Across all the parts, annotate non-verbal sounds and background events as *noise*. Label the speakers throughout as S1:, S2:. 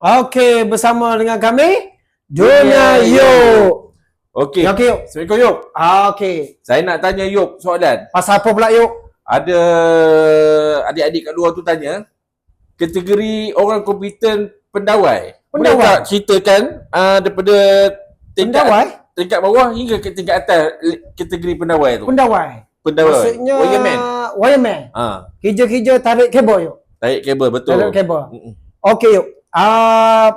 S1: Okey, bersama dengan kami
S2: Dunia
S1: Yuk.
S2: Okey.
S1: Okey, Yuk.
S2: Assalamualaikum Yop.
S1: Ah, okey.
S2: Saya nak tanya Yop soalan.
S1: Pasal apa pula Yuk?
S2: Ada adik-adik kat luar tu tanya kategori orang kompeten pendawai. Boleh
S1: Pendawai?
S2: tak ceritakan uh, daripada tingkat
S1: Pendawai?
S2: tingkat bawah hingga ke tingkat atas kategori pendawai tu?
S1: Pendawai.
S2: Pendawai.
S1: Maksudnya
S2: Wireman.
S1: wireman.
S2: Ha,
S1: Kerja-kerja tarik kabel Yuk.
S2: tarik kabel betul.
S1: Tarik kabel.
S2: Mm-mm.
S1: Okey Yuk. Ah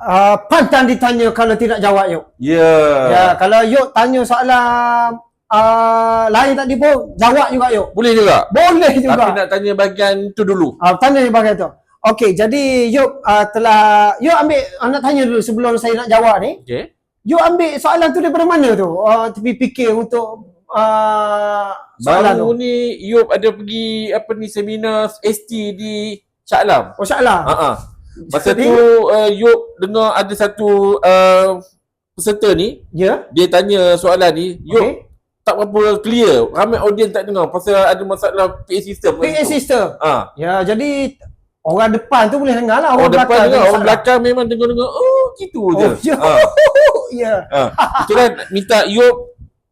S1: uh, pantang ditanya kalau tidak jawab Yuk.
S2: Ya.
S1: Ya, kalau Yuk tanya soalan uh, lain tadi pun jawab juga Yuk.
S2: Boleh juga.
S1: Boleh
S2: Tapi
S1: juga.
S2: nak tanya bahagian tu dulu.
S1: Ah, tanya dia bagian tu. Okey, jadi Yuk uh, telah Yuk ambil uh, nak tanya dulu sebelum saya nak jawab ni.
S2: Okey.
S1: You ambil soalan tu daripada mana tu? Uh, tepi fikir untuk uh, soalan
S2: Baru
S1: tu.
S2: ni Yop ada pergi apa ni seminar ST di Shah Alam.
S1: Oh soalan.
S2: Ha ah. Masa
S1: Jadi-
S2: tu uh, Yop dengar ada satu uh, peserta ni
S1: Ya.
S2: dia tanya soalan ni Yop
S1: Okey.
S2: tak berapa clear. Ramai audiens tak dengar pasal ada masalah PA system.
S1: PA system.
S2: Ah.
S1: Ya, jadi orang depan tu boleh dengar lah. Orang,
S2: Orang depan
S1: belakang
S2: dengar,
S1: tu
S2: orang belakang memang dengar-dengar oh gitu je.
S1: Oh, ya.
S2: Ah. *laughs*
S1: ya.
S2: Itulah minta Yop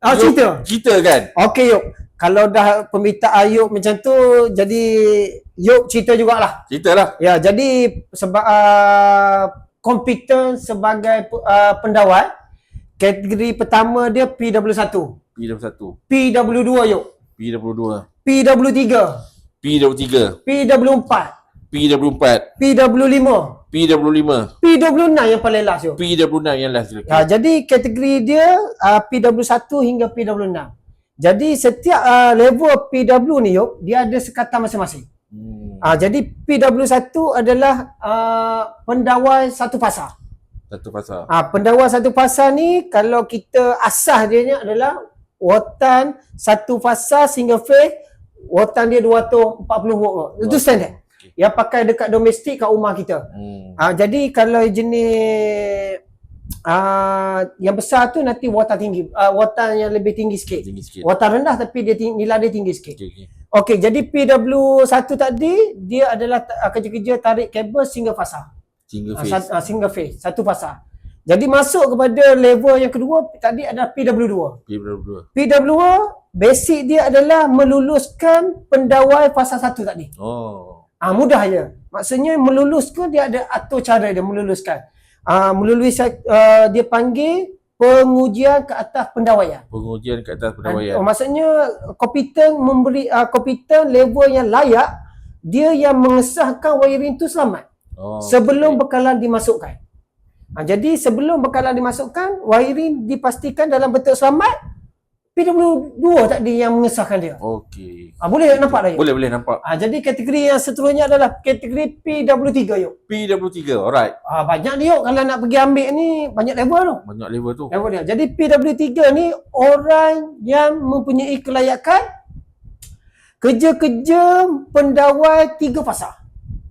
S1: Ah,
S2: Yop
S1: cerita.
S2: cerita kan.
S1: Okey, Yuk. Kalau dah permintaan Yuk macam tu, jadi Yuk cerita jugalah.
S2: Ceritalah.
S1: Ya, jadi sebab uh, kompeten sebagai uh, pendawai, kategori pertama dia PW1.
S2: P21,
S1: PW2 Yuk.
S2: P22,
S1: PW3.
S2: P23,
S1: PW4.
S2: P24,
S1: PW5.
S2: P25,
S1: P26 yang paling last tu.
S2: P26 yang last.
S1: Ha, jadi kategori dia uh, PW1 hingga PW6. Jadi setiap uh, level PW ni yuk, dia ada sekatan masing-masing.
S2: Hmm.
S1: Ha, jadi PW1 adalah uh, pendawai satu fasa.
S2: Satu pasal.
S1: Ha, pendawai satu fasa ni kalau kita asas dia ni adalah watan satu fasa single phase, watan dia 240 volt. Itu standard. Yang pakai dekat domestik kat rumah kita.
S2: Hmm.
S1: Ah jadi kalau jenis ah yang besar tu nanti watan tinggi, ah watan yang lebih tinggi sikit.
S2: Tinggi sikit.
S1: Watan rendah tapi dia tinggi, nilai dia tinggi sikit.
S2: Okey okey.
S1: Okey, jadi PW1 tadi dia adalah ta- ah, kerja-kerja tarik kabel single fasa.
S2: Single
S1: Ah,
S2: face.
S1: sat- ah, single phase, satu fasa. Jadi masuk kepada level yang kedua tadi adalah PW2.
S2: P22.
S1: PW2 basic dia adalah meluluskan pendawai fasa satu tadi.
S2: Oh.
S1: Ah mudah je. Maksudnya meluluskan dia ada atur cara dia meluluskan. Ah melulus uh, dia panggil pengujian ke atas pendawaian.
S2: Pengujian kat atas
S1: Oh,
S2: pendawaian.
S1: maksudnya kompeten memberi uh, kompeten level yang layak dia yang mengesahkan wiring tu selamat
S2: Oh.
S1: sebelum
S2: okey.
S1: bekalan dimasukkan. Ah jadi sebelum bekalan dimasukkan wiring dipastikan dalam bentuk selamat PW2 tadi yang mengesahkan dia.
S2: Okey.
S1: Ah boleh nampak dah ya?
S2: Boleh boleh nampak.
S1: Ah jadi kategori yang seterusnya adalah kategori PW3 yuk.
S2: P23. Alright.
S1: Ah banyak ni yuk kalau nak pergi ambil ni banyak level tu.
S2: Banyak level tu.
S1: Level dia. Jadi PW3 ni orang yang mempunyai kelayakan kerja-kerja pendawai tiga fasa.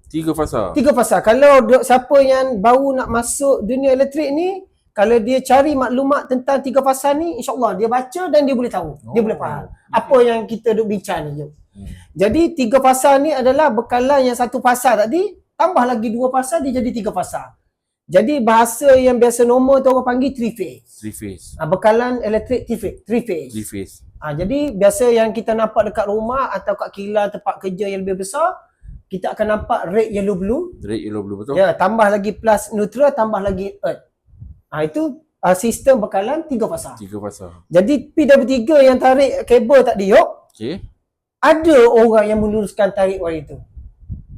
S2: Tiga fasa.
S1: Tiga fasa. Kalau siapa yang baru nak masuk dunia elektrik ni, kalau dia cari maklumat tentang tiga fasa ni, insyaAllah dia baca dan dia boleh tahu. Dia
S2: Oh,
S1: boleh faham.
S2: okey.
S1: Apa yang kita duk bincang ni.
S2: Hmm.
S1: Jadi tiga fasa ni adalah bekalan yang satu fasa tadi, tambah lagi dua fasa dia jadi tiga fasa. Jadi bahasa yang biasa normal tu orang panggil three phase.
S2: Three face.
S1: Ha, bekalan elektrik three phase. Three phase.
S2: Three face.
S1: Ha, jadi biasa yang kita nampak dekat rumah atau kat kilang tempat kerja yang lebih besar, kita akan nampak red, yellow, blue.
S2: Red yellow blue betul?
S1: Ya, tambah lagi plus neutral, tambah lagi earth. Ha, itu uh, sistem bekalan tiga fasa.
S2: Tiga fasa.
S1: Jadi PW3 yang tarik kabel tadi yok,
S2: Okey.
S1: ada orang yang meluruskan tarik wire itu.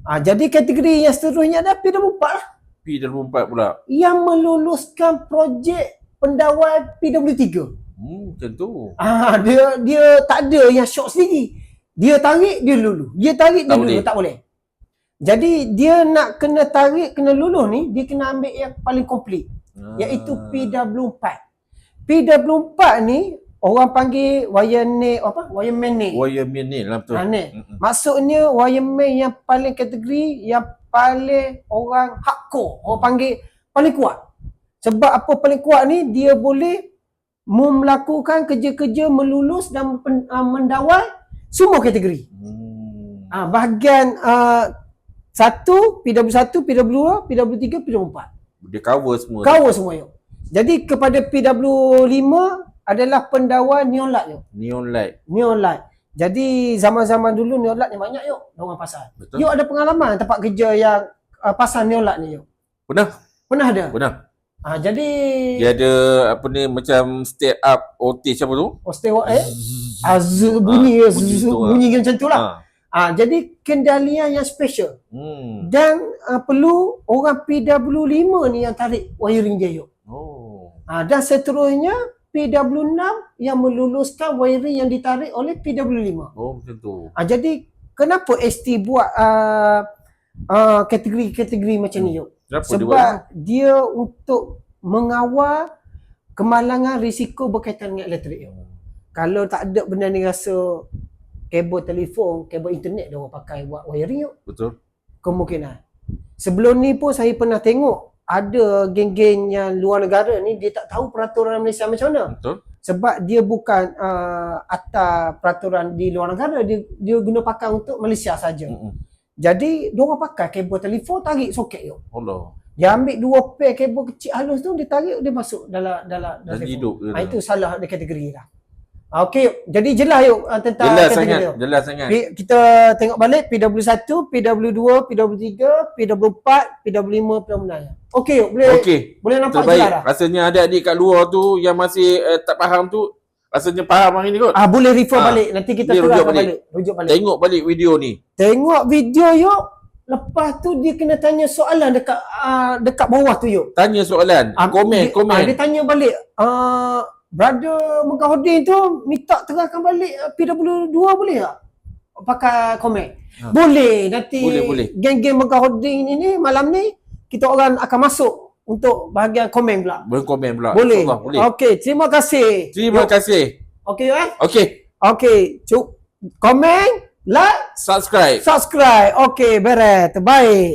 S1: Ha, jadi kategori yang seterusnya ada PW4 lah.
S2: P24 pula.
S1: Yang meluluskan projek pendawai PW3.
S2: Hmm, macam tu.
S1: Ah, dia dia tak ada yang short sendiri. Dia tarik dia luluh. Dia tarik dia
S2: Tak
S1: luluh,
S2: boleh.
S1: tak boleh. Jadi dia nak kena tarik kena luluh ni dia kena ambil yang paling komplit
S2: Ah.
S1: iaitu PW4. PW4 ni orang panggil wireman apa? Wireman ni.
S2: Wireman ni lah betul.
S1: Ha, ni.
S2: Mm-mm.
S1: Maksudnya wireman yang paling kategori yang paling orang hardcore. Orang panggil paling kuat. Sebab apa paling kuat ni dia boleh melakukan kerja-kerja melulus dan pen, uh, mendawai semua kategori.
S2: Hmm.
S1: Ah bahagian uh, Satu, PW1, PW2, PW3, PW4.
S2: Dia cover semua.
S1: Cover semua yuk. Jadi kepada PW5 adalah pendawai neon light yuk.
S2: Neon light.
S1: Neon light. Jadi zaman-zaman dulu neon light ni banyak yuk. Orang pasal.
S2: Betul?
S1: Yuk ada pengalaman tempat kerja yang uh, pasal neon light ni yuk.
S2: Pernah?
S1: Pernah ada?
S2: Pernah.
S1: Ha, jadi
S2: Dia ada apa ni macam step up voltage apa tu?
S1: oh, stay what, eh? Az, bunyi,
S2: Ah,
S1: ah,
S2: bunyi
S1: bunyi,
S2: tu, ah.
S1: bunyi macam tu lah.
S2: Ha.
S1: Ah, jadi kendalian yang special.
S2: Hmm.
S1: Dan uh, perlu orang PW5 ni yang tarik wiring dia yuk.
S2: Oh.
S1: Ah, dan seterusnya PW6 yang meluluskan wiring yang ditarik oleh PW5.
S2: Oh macam tu.
S1: Ah, jadi kenapa ST buat uh, uh, kategori-kategori macam ni yuk?
S2: Kenapa dia?
S1: Sebab dia untuk mengawal kemalangan risiko berkaitan dengan elektrik yuk. Kalau tak ada benda ni rasa kabel telefon, kabel internet dia orang pakai buat wiring yuk.
S2: Betul.
S1: Kemungkinan. Sebelum ni pun saya pernah tengok ada geng-geng yang luar negara ni dia tak tahu peraturan Malaysia macam mana.
S2: Betul.
S1: Sebab dia bukan uh, atas peraturan di luar negara, dia dia guna pakai untuk Malaysia saja.
S2: Hmm.
S1: Jadi dia orang pakai kabel telefon tarik soket tu.
S2: Allah.
S1: Dia ambil dua pair kabel kecil halus tu dia tarik dia masuk dalam dalam dalam
S2: Dan hidup.
S1: Ha, itu salah dia kategori dah. Ah, Okey, jadi jelas yuk uh, tentang
S2: Jelas sangat.
S1: tu.
S2: Jelas sangat.
S1: P- kita tengok balik PW1, PW2, PW3, PW4, PW5, PW6. Okey, boleh
S2: Okey.
S1: boleh nampak
S2: Terbaik.
S1: jelas dah.
S2: Rasanya adik-adik kat luar tu yang masih uh, tak faham tu rasanya faham hari ni kot.
S1: Ah boleh refer
S2: Ah,
S1: balik. Nanti kita
S2: dia rujuk
S1: terangkan
S2: balik.
S1: balik. Rujuk balik.
S2: Tengok balik video ni.
S1: Tengok video yuk. Lepas tu dia kena tanya soalan dekat uh, dekat bawah tu yuk.
S2: Tanya soalan.
S1: Ah,
S2: komen,
S1: dia,
S2: komen.
S1: ah, dia tanya balik. Uh, brother Megahudin tu minta terangkan balik uh, PW2 boleh tak? Pakai komen.
S2: Ha.
S1: Boleh. Nanti
S2: Boleh, boleh.
S1: geng-geng Megahudin ini malam ni kita orang akan masuk untuk bahagian komen pula.
S2: Boleh komen pula.
S1: Boleh.
S2: InsyaAllah, boleh.
S1: Okey, terima kasih.
S2: Terima
S1: Yuk.
S2: kasih.
S1: Okey eh?
S2: Okey.
S1: Okey, cuk komen, like,
S2: Subscribe.
S1: subscribe. Okey, beres. Terbaik.